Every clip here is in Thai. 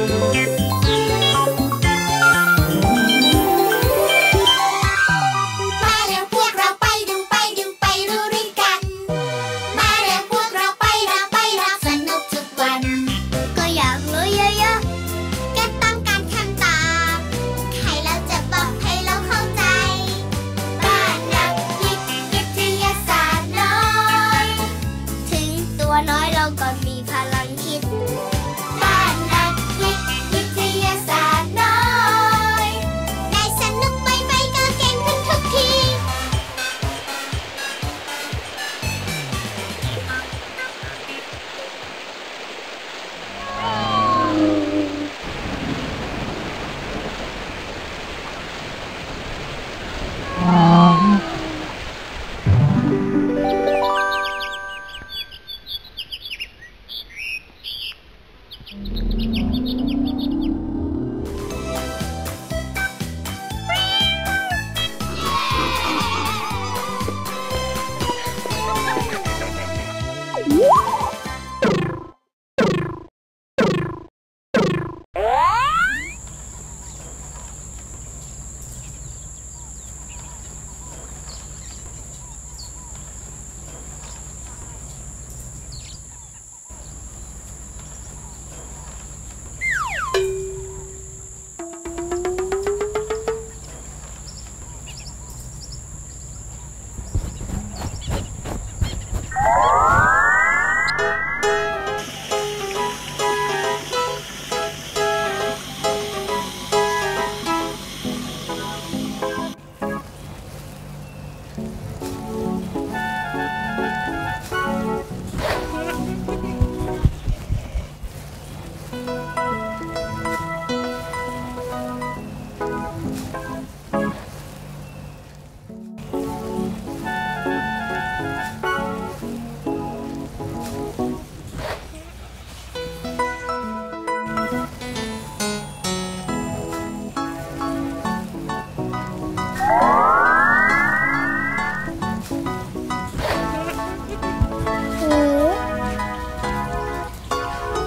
มา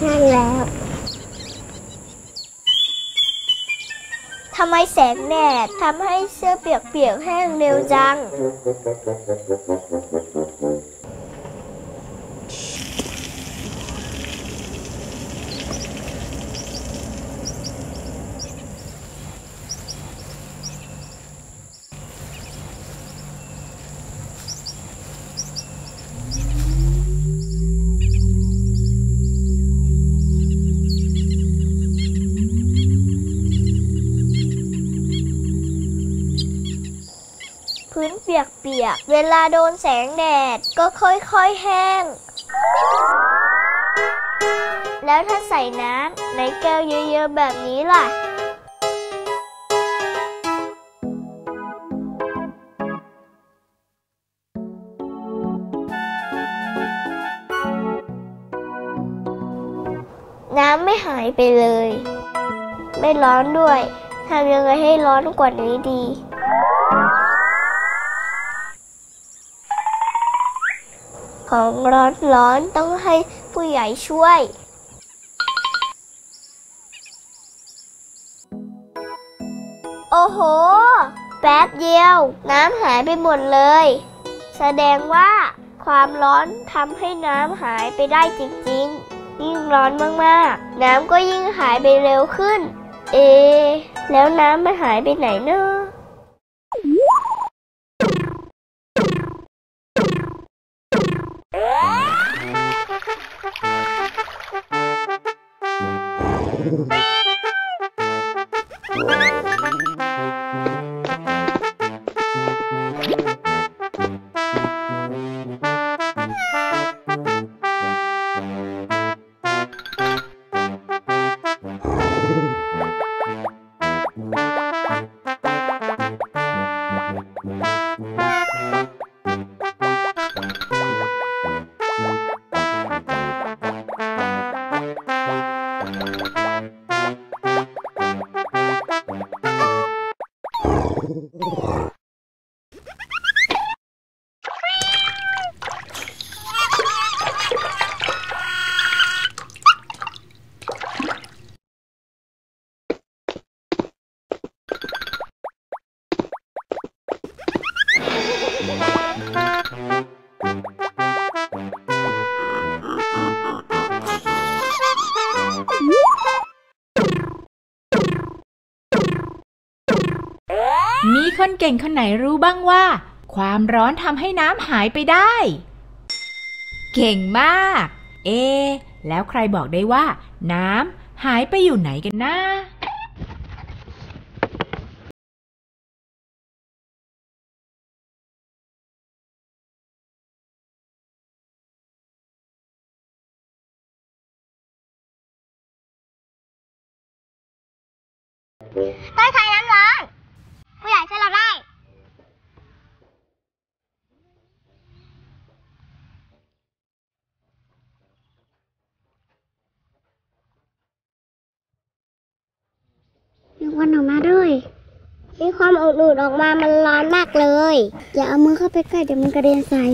แห้งแล้วทำไมแสงแดดทำให้เสื้อเปียกๆแห้งเร็วจัง ปียกๆเวลาโดนแสงแดดก็ค่อยๆแห้ง แล้วถ้าใส่น้ำในแก้วเยอะๆแบบนี้ล่ะน้ำไม่หายไปเลย ไม่ร้อนด้วย ทำยังไงให้ร้อนกว่านี้ดี ของร้อนร้อนๆต้องให้ผู้ใหญ่ช่วยโอ้โห แป๊บเดียว น้ำหายไปหมดเลย แสดงว่าความร้อนทำให้น้ำหายไปได้จริงๆ ยิ่งร้อนมากๆ น้ำก็ยิ่งหายไปเร็วขึ้น เอ แล้วน้ำมันหายไปไหนเนอะ คนเก่งคนไหนรู้บ้างว่า ความร้อนทำให้น้ำหายไปได้ เก่งมาก เอ แล้วใครบอกได้ว่า น้ำหายไปอยู่ไหนกันนะต้องใช้น้ำร้อน ผู้ใหญ่ช่วยเราได้ มีค วันออกมาด้วย มีความอุ่นๆออกมา มันร้อนมากเลย อย่าเอามือเข้าไปใกล้เดี๋ยวมันกระเด็นใส่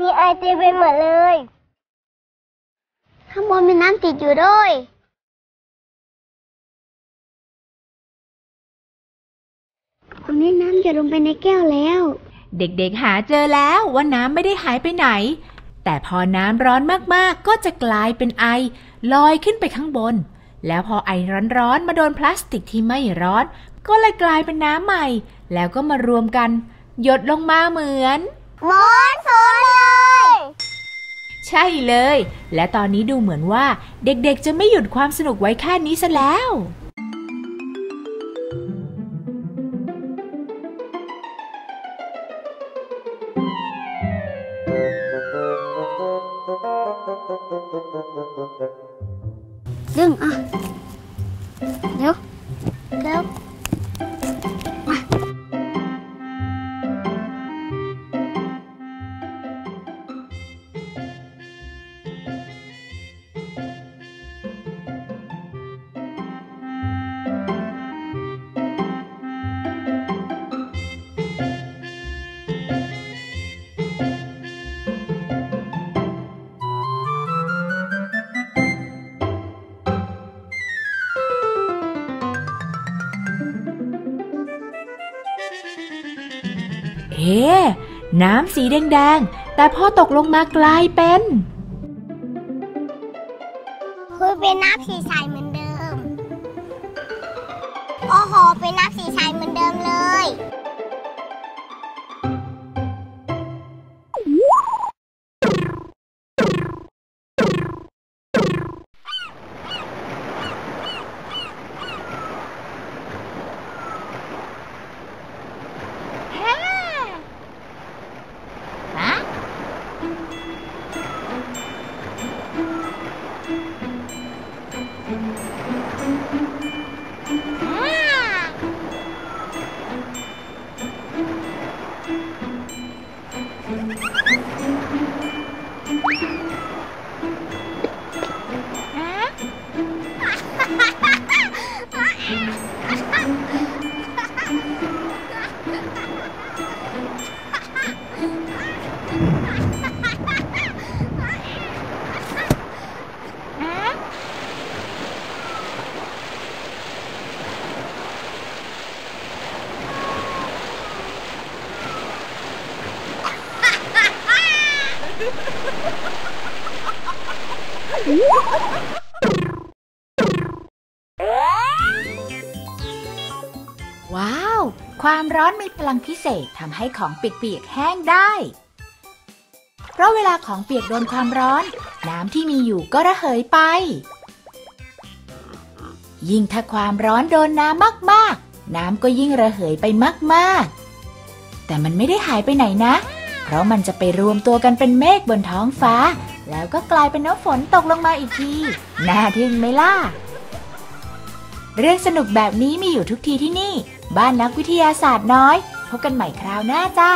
มีไอเต็มไปหมดเลย ข้างบนมีน้ำติดอยู่ด้วย ตอนนี้น้ำจะลงไปในแก้วแล้ว เด็กๆหาเจอแล้วว่าน้ำไม่ได้หายไปไหน แต่พอน้ำร้อนมากๆ ก็จะกลายเป็นไอ ลอยขึ้นไปข้างบน แล้วพอไอร้อนๆ มาโดนพลาสติกที่ไม่ร้อน ก็เลยกลายเป็นน้ำใหม่ แล้วก็มารวมกัน หยดลงมาเหมือน มอนสนเลย ใช่เลย และตอนนี้ดูเหมือนว่า เด็กๆจะไม่หยุดความสนุกไว้แค่นี้ซะแล้วดึงอะเดี๋ยว น้ำสีแดงๆ แต่พอตกลงมากลายเป็น ว้าว ความร้อนมีพลังพิเศษทำให้ของเปียกๆแห้งได้ เพราะเวลาของเปียกโดนความร้อน น้ำที่มีอยู่ก็ระเหยไป ยิ่งถ้าความร้อนโดนน้ำมากๆ น้ำก็ยิ่งระเหยไปมากๆ แต่มันไม่ได้หายไปไหนนะ เพราะมันจะไปรวมตัวกันเป็นเมฆบนท้องฟ้า แล้วก็กลายเป็นน้ำฝนตกลงมาอีกที น่าทึ่งไหมล่ะ เรื่องสนุกแบบนี้มีอยู่ทุกทีที่นี่ บ้านนักวิทยาศาสตร์น้อย พบกันใหม่คราวหน้าจ้า